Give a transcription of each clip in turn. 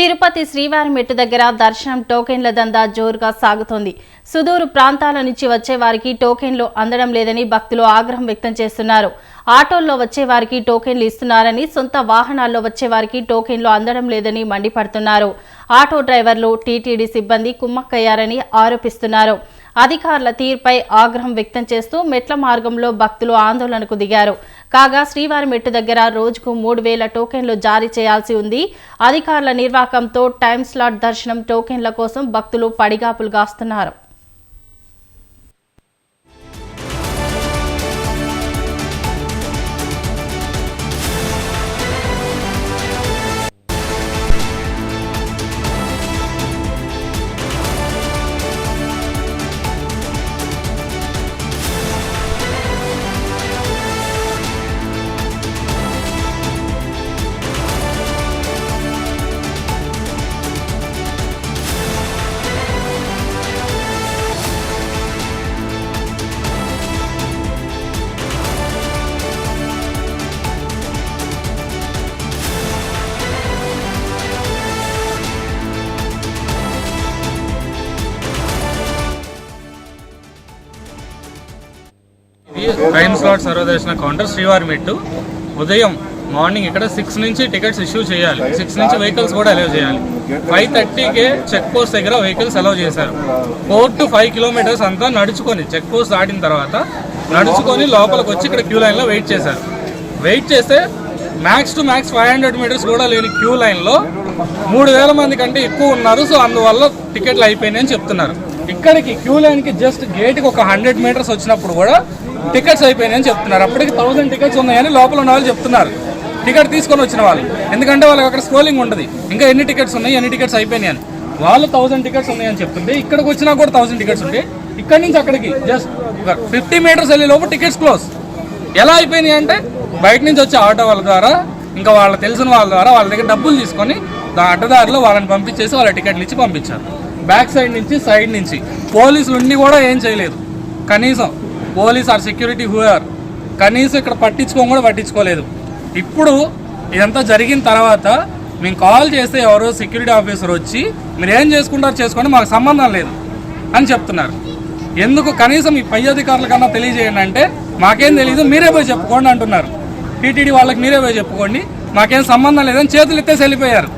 తిరుపతి శ్రీవారి మెట్టు దగ్గర దర్శనం టోకెన్ల దందా జోరుగా సాగుతోంది. సుదూరు ప్రాంతాల నుంచి వచ్చే వారికి టోకెన్లు అందడం లేదని భక్తులు ఆగ్రహం వ్యక్తం చేస్తున్నారు. ఆటోల్లో వచ్చే వారికి టోకెన్లు ఇస్తున్నారని సొంత వాహనాల్లో వచ్చే వారికి టోకెన్లు అందడం లేదని మండిపడుతున్నారు. ఆటో డ్రైవర్లు టీటీడీ సిబ్బంది కుమ్మక్కయ్యారని ఆరోపిస్తున్నారు. అధికారుల తీరుపై ఆగ్రహం వ్యక్తం చేస్తూ మెట్ల మార్గంలో భక్తులు ఆందోళనకు దిగారు. కాగా శ్రీవారి మెట్టు దగ్గర రోజుకు మూడు వేల టోకెన్లు జారీ చేయాల్సి ఉంది. అధికారుల నిర్వాహకంతో టైం స్లాట్ దర్శనం టోకెన్ల కోసం భక్తులు పడిగాపులు గాస్తున్నారు టైమ్ స్లాట్ సర్వదర్శన కౌంటర్ శ్రీవారి మెట్టు ఉదయం మార్నింగ్ ఇక్కడ సిక్స్ నుంచి టికెట్స్ ఇష్యూ చేయాలి. సిక్స్ నుంచి వెహికల్స్ కూడా అలౌ చేయాలి. ఫైవ్ థర్టీకే చెక్ పోస్ట్ దగ్గర వెహికల్స్ అలౌ చేశారు. ఫోర్ టు ఫైవ్ కిలోమీటర్స్ అంతా నడుచుకొని చెక్ పోస్ట్ దాటిన తర్వాత నడుచుకొని లోపలికి వచ్చి ఇక్కడ క్యూ లైన్లో వెయిట్ చేశారు. వెయిట్ చేస్తే max to max five hundred metres కూడా లేని క్యూ లైన్లో మూడు వేల మంది కంటే ఎక్కువ ఉన్నారు. సో అందువల్ల టికెట్లు అయిపోయినాయి అని చెప్తున్నారు. ఇక్కడికి క్యూ లైన్కి జస్ట్ గేట్కి ఒక హండ్రెడ్ మీటర్స్ వచ్చినప్పుడు కూడా టికెట్స్ అయిపోయినాయని చెప్తున్నారు. అప్పటికి థౌసండ్ టికెట్స్ ఉన్నాయని లోపల ఉన్న వాళ్ళు చెప్తున్నారు. టికెట్ తీసుకొని వచ్చిన వాళ్ళు. ఎందుకంటే వాళ్ళకి అక్కడ స్క్రోలింగ్ ఉంటుంది ఇంకా ఎన్ని టికెట్స్ ఉన్నాయి ఎన్ని టికెట్స్ అయిపోయినాయి అని. వాళ్ళు థౌసండ్ టికెట్స్ ఉన్నాయని చెప్తుంటే ఇక్కడికి వచ్చినా కూడా థౌసండ్ టికెట్స్ ఉంటాయి ఇక్కడి నుంచి అక్కడికి జస్ట్ ఫిఫ్టీ మీటర్స్ వెళ్ళే లోపు టికెట్స్ క్లోజ్ ఎలా అయిపోయినాయి అంటే బయట నుంచి వచ్చే ఆటో వాళ్ళ ద్వారా ఇంకా వాళ్ళ తెలిసిన వాళ్ళ ద్వారా వాళ్ళ దగ్గర డబ్బులు తీసుకొని దా అడ్డదారిలో వాళ్ళని పంపించేసి వాళ్ళ టికెట్లు ఇచ్చి పంపించారు. బ్యాక్ సైడ్ నుంచి సైడ్ నుంచి. పోలీసులు ఉండి కూడా ఏం చేయలేదు. కనీసం పోలీస్ ఆర్ సెక్యూరిటీ హూఆర్ కనీసం ఇక్కడ పట్టించుకోని కూడా పట్టించుకోలేదు. ఇప్పుడు ఇదంతా జరిగిన తర్వాత మేము కాల్ చేస్తే ఎవరో సెక్యూరిటీ ఆఫీసర్ వచ్చి మీరు ఏం చేసుకుంటారు చేసుకోండి మాకు సంబంధం లేదు అని చెప్తున్నారు. ఎందుకు కనీసం ఈ పై అధికారుల కన్నా తెలియజేయండి అంటే మాకేం తెలియదు మీరే పోయి చెప్పుకోండి అంటున్నారు. టీటీడీ వాళ్ళకి మీరే పోయి చెప్పుకోండి మాకేం సంబంధం లేదని చేతులు ఎత్తేసి వెళ్ళిపోయారు.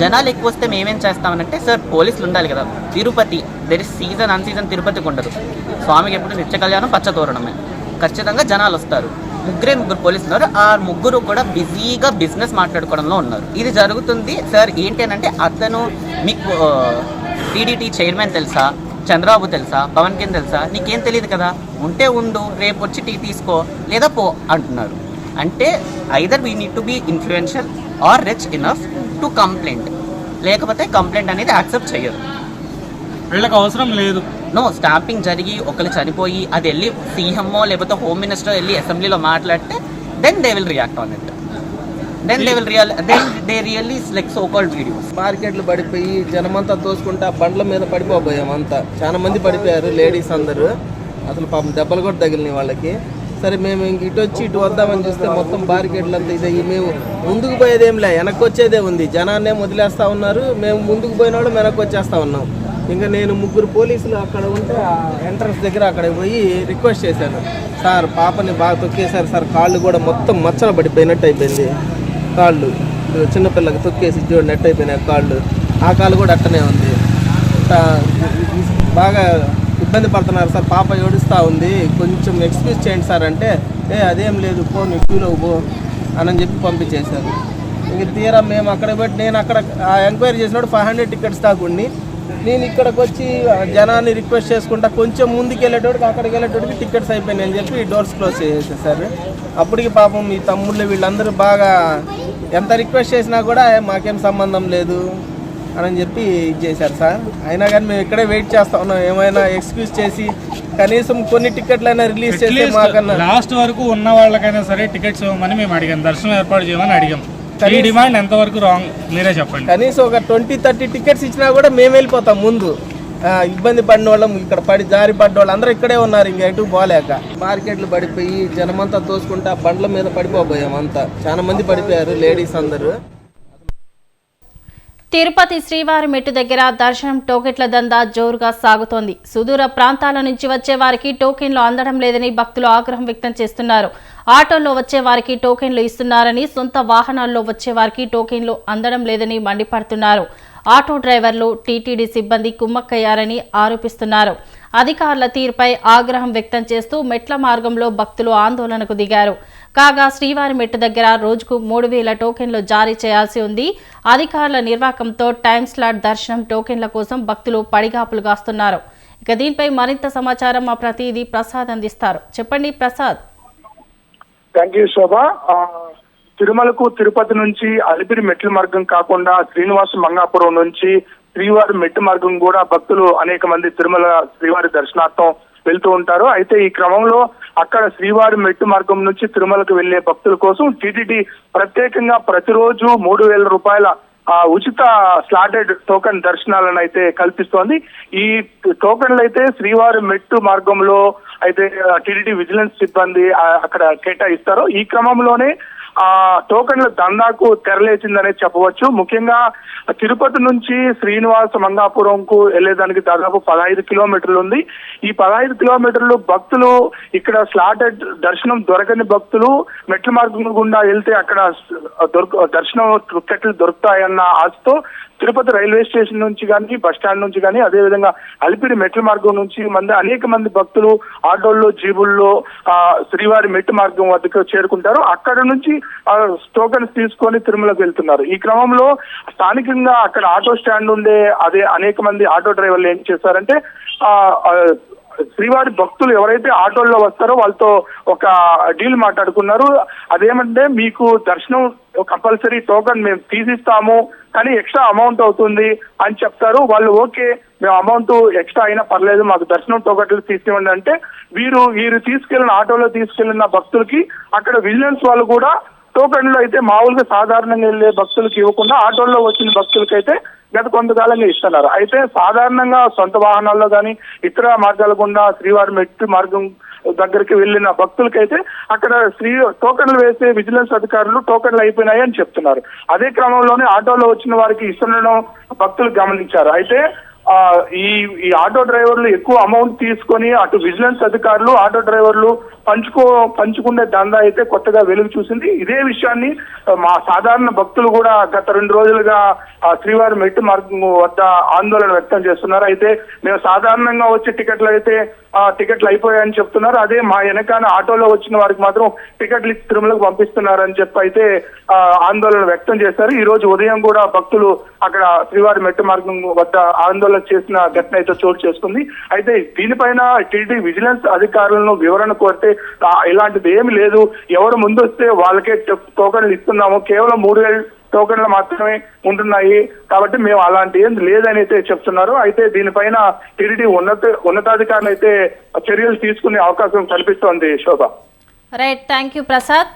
జనాలు ఎక్కువ వస్తే మేమేం చేస్తామనంటే సార్ పోలీసులు ఉండాలి కదా. Tirupati there is season un season తిరుపతికి ఉండదు. స్వామికి ఎప్పుడు నిత్య కళ్యాణం పచ్చతోరణమే ఖచ్చితంగా జనాలు వస్తారు. ముగ్గురే ముగ్గురు పోలీసులు ఉన్నారు. ఆ ముగ్గురు కూడా బిజీగా బిజినెస్ మాట్లాడుకోవడంలో ఉన్నారు. ఇది జరుగుతుంది సార్ ఏంటి అంటే అతను మీకు టీడీటీ చైర్మన్ తెలుసా? చంద్రబాబు తెలుసా? పవన్ కింద తెలుసా? నీకేం తెలియదు కదా? ఉంటే ఉండు రేపు వచ్చి టీ తీసుకో లేదా పో అంటున్నారు. అంటే either we need to be influential or rich enough to complaint లేకపోతే కంప్లైంట్ అనేది యాక్సెప్ట్ చేయరు. వీళ్ళకి అవసరం లేదు. నో స్టాంపింగ్ జరిగి ఒకరు చనిపోయి అది వెళ్ళి సీఎంఓ లేకపోతే హోమ్ మినిస్టర్ వెళ్ళి అసెంబ్లీలో మాట్లాడితే then they will react on it then they will real then they really like so called videos మార్కెట్లు పడిపోయి జనమంతా తోసుకుంటా బండ్ల మీద పడిపోబోయాం అంతా. చాలా మంది పడిపోయారు లేడీస్ అందరూ. అసలు పాపం దెబ్బలు కూడా తగిలినాయి వాళ్ళకి. సరే మేము ఇంక ఇటు వచ్చి ఇటు వద్దామని చూస్తే మొత్తం బారికేడ్లు అంతా ఇదే. మేము ముందుకు పోయేదేం లే వెనక్కి వచ్చేదే ఉంది. జనాన్నే వదిలేస్తూ ఉన్నారు. మేము ముందుకు పోయిన వాళ్ళు వెనక్కి వచ్చేస్తూ ఉన్నాం. ఇంకా నేను ముగ్గురు పోలీసులు అక్కడ ఉంటే ఎంట్రన్స్ దగ్గర అక్కడ పోయి రిక్వెస్ట్ చేశాను. సార్ పాపని బాగా తొక్కేశారు సార్. కాళ్ళు కూడా మొత్తం మచ్చలు పడిపోయినట్టు అయిపోయింది. కాళ్ళు. చిన్నపిల్లకి తొక్కేసి జోడు నెట్ అయిపోయినాయి కాళ్ళు. ఆ కాళ్ళు కూడా అట్టనే ఉంది. బాగా ఇబ్బంది పడుతున్నారు సార్. పాప ఏడుస్తూ ఉంది. కొంచెం ఎక్స్క్యూజ్ చేయండి సార్ అంటే ఏ అదేం లేదు పో నీ క్యూలో పో అని చెప్పి పంపించేశారు. ఇంక తీరా మేము అక్కడ పెట్టి నేను అక్కడ ఆ ఎంక్వైరీ చేసినప్పుడు ఫైవ్ హండ్రెడ్ టికెట్స్ దాకుండి నేను ఇక్కడికి వచ్చి జనాన్ని రిక్వెస్ట్ చేసుకుంటా కొంచెం ముందుకు వెళ్ళేటోడికి అక్కడికి వెళ్ళేటోడికి టికెట్స్ అయిపోయినాయి అని చెప్పి డోర్స్ క్లోజ్ చేసేసారు అప్పటికి పాపం మీ తమ్ముళ్ళు వీళ్ళందరూ బాగా ఎంత రిక్వెస్ట్ చేసినా కూడా మాకేం సంబంధం లేదు. అని చెప్పి ఇది చేశారు సార్. అయినా కానీ మేము ఇక్కడే వెయిట్ చేస్తా ఉన్నాం. ఏమైనా ఎక్స్క్యూజ్ చేసి కనీసం కొన్ని టికెట్లైనా రిలీజ్ చేస్తే మాకన్నా లాస్ట్ వరకు ఉన్న వాళ్ళకైనా సరే టికెట్స్ ఇవ్వమని మేము అడిగాం. దర్శనం ఏర్పాటు చేయమని అడిగాం. ఈ డిమాండ్ ఎంతవరకు రాంగ్ మీరే చెప్పండి. కనీసం ఒక ట్వంటీ థర్టీ టికెట్స్ ఇచ్చినా కూడా మేము వెళ్ళిపోతాం ముందు. ఇబ్బంది పడిన వాళ్ళం ఇక్కడ పడి జారి పడ్డ వాళ్ళు. అందరూ ఇక్కడే ఉన్నారు ఇంక ఎటు పోలేక. మార్కెట్లు పడిపోయి జనమంతా తోసుకుంటా బండ్ల మీద పడిపోబోయాం అంతా. చాలా మంది పడిపోయారు లేడీస్ అందరూ. తిరుపతి శ్రీవారి మెట్టు దగ్గర దర్శనం టోకెట్ల దందా జోరుగా సాగుతోంది. సుదూర ప్రాంతాల నుంచి వచ్చే వారికి టోకెన్లు అందడం లేదని భక్తులు ఆగ్రహం వ్యక్తం చేస్తున్నారు. ఆటోల్లో వచ్చే వారికి టోకెన్లు ఇస్తున్నారని సొంత వాహనాల్లో వచ్చే వారికి టోకెన్లు అందడం లేదని మండిపడుతున్నారు. ఆటో డ్రైవర్లు టీటీడీ సిబ్బంది కుమ్మక్కయ్యారని ఆరోపిస్తున్నారు. అధికారుల తీరుపై ఆగ్రహం వ్యక్తం చేస్తూ మెట్ల మార్గంలో భక్తులు ఆందోళనకు దిగారు. కాగా శ్రీవారి మెట్టు దగ్గర రోజుకు మూడు వేల టోకెన్లు జారీ చేయాల్సి ఉంది. అధికారుల నిర్వాకంతో టైం స్లాట్ దర్శనం టోకెన్ల కోసం భక్తులు పడిగాపులు కాస్తున్నారు. ఇక దీనిపై మరింత సమాచారం మా ప్రతినిధి ప్రసాద్ అందిస్తారు. చెప్పండి ప్రసాద్. థ్యాంక్ యూ శోభ. తిరుమలకు తిరుపతి నుంచి అలిపిరి మెట్ల మార్గం కాకుండా శ్రీనివాస మంగాపురం నుంచి శ్రీవారి మెట్టు మార్గం కూడా భక్తులు అనేక మంది తిరుమల శ్రీవారి దర్శనార్థం వెళ్తూ ఉంటారు. అయితే ఈ క్రమంలో అక్కడ శ్రీవారి మెట్టు మార్గం నుంచి తిరుమలకు వెళ్ళే భక్తుల కోసం టీటీడీ ప్రత్యేకంగా ప్రతిరోజు మూడు వేల రూపాయల ఉచిత స్లాటెడ్ టోకెన్ దర్శనాలను అయితే కల్పిస్తోంది. ఈ టోకెన్లు అయితే శ్రీవారి మెట్టు మార్గంలో అయితే టీటీడీ విజిలెన్స్ సిబ్బంది అక్కడ కేటాయిస్తారు ఈ క్రమంలోనే ఆ టోకెన్ల దందాకు తెరలేచిందనే చెప్పవచ్చు. ముఖ్యంగా తిరుపతి నుంచి శ్రీనివాస మంగాపురంకు వెళ్ళేదానికి దాదాపు పదహైదు కిలోమీటర్లు ఉంది. ఈ పదహైదు కిలోమీటర్లు భక్తులు ఇక్కడ స్లాటెడ్ దర్శనం దొరకని భక్తులు మెట్ల మార్గం గుండా వెళ్తే అక్కడ దొరక దర్శనం టికెట్లు దొరుకుతాయన్న ఆశతో తిరుపతి రైల్వే స్టేషన్ నుంచి కానీ బస్ స్టాండ్ నుంచి కానీ అదేవిధంగా అలిపిరి మెట్ల మార్గం నుంచి మంది అనేక మంది భక్తులు ఆటోల్లో జీబుల్లో ఆ, శ్రీవారి మెట్టు మార్గం వద్దకు చేరుకుంటారు. అక్కడ నుంచి ఆ, తీసుకొని తిరుమలకు వెళ్తున్నారు. ఈ క్రమంలో స్థానికంగా అక్కడ ఆటో స్టాండ్ ఉండే అదే అనేక మంది ఆటో డ్రైవర్లు ఏం చేశారంటే ఆ, శ్రీవారి భక్తులు ఎవరైతే ఆటోల్లో వస్తారో వాళ్ళతో ఒక డీల్ మాట్లాడుకున్నారు. అదేమంటే మీకు దర్శనం కంపల్సరీ టోకన్ మేము తీసిస్తాము కానీ ఎక్స్ట్రా అమౌంట్ అవుతుంది అని చెప్తారు. వాళ్ళు ఓకే మేము అమౌంట్ ఎక్స్ట్రా అయినా పర్లేదు మాకు దర్శనం టోకట్లు తీసివ్వండి అంటే వీరు వీరు తీసుకెళ్ళిన ఆటోలో తీసుకెళ్ళిన భక్తులకి అక్కడ విజిలెన్స్ వాళ్ళు కూడా టోకన్లు అయితే మామూలుగా సాధారణంగా వెళ్ళే భక్తులకు ఇవ్వకుండా ఆటోల్లో వచ్చిన భక్తులకైతే గత కొంతకాలంగా ఇస్తున్నారు. అయితే సాధారణంగా సొంత వాహనాల్లో కానీ ఇతర మార్గాల గుండా శ్రీవారి మెట్టు మార్గం దగ్గరికి వెళ్ళిన భక్తులకైతే అక్కడ శ్రీ టోకెన్లు వేసే విజిలెన్స్ అధికారులు టోకెన్లు అయిపోయినాయి అని చెప్తున్నారు. అదే క్రమంలోనే ఆటోలో వచ్చిన వారికి ఇస్తుండడం భక్తులు గమనించారు. అయితే ఈ ఈ ఆటో డ్రైవర్లు ఎక్కువ అమౌంట్ తీసుకొని అటు విజిలెన్స్ అధికారులు ఆటో డ్రైవర్లు పంచుకో పంచుకునే దందా అయితే కొత్తగా వెలుగు చూసింది. ఇదే విషయాన్ని మా సాధారణ భక్తులు కూడా గత రెండు రోజులుగా శ్రీవారి మెట్టు మార్గం వద్ద ఆందోళన వ్యక్తం చేస్తున్నారు. అయితే మేము సాధారణంగా వచ్చే టికెట్లు అయితే టికెట్లు అయిపోయాయని చెప్తున్నారు. అదే మా వెనకాల ఆటోలో వచ్చిన వారికి మాత్రం టికెట్లు ఇచ్చి తిరుమలకు పంపిస్తున్నారని చెప్పి అయితే ఆ, ఆందోళన వ్యక్తం చేశారు. ఈ రోజు ఉదయం కూడా భక్తులు అక్కడ శ్రీవారి మెట్టు మార్గం వద్ద ఆందోళన చేసిన ఘటన అయితే చోటు చేసుకుంది. అయితే దీనిపైన టీడీ విజిలెన్స్ అధికారులను వివరణ కోరితే ఇలాంటిది ఏమి లేదు. ఎవరు ముందు వస్తే వాళ్ళకే టోకన్లు ఇస్తున్నాము. కేవలం మూడు వేలు టోకెన్లు మాత్రమే ఉంటున్నాయి. కాబట్టి మేము అలాంటి ఏం లేదని అయితే చెప్తున్నారు. అయితే దీనిపైన టీడీడీ ఉన్నత ఉన్నతాధికారులు అయితే చర్యలు తీసుకునే అవకాశం కనిపిస్తోంది Shobha. Right thank you Prasad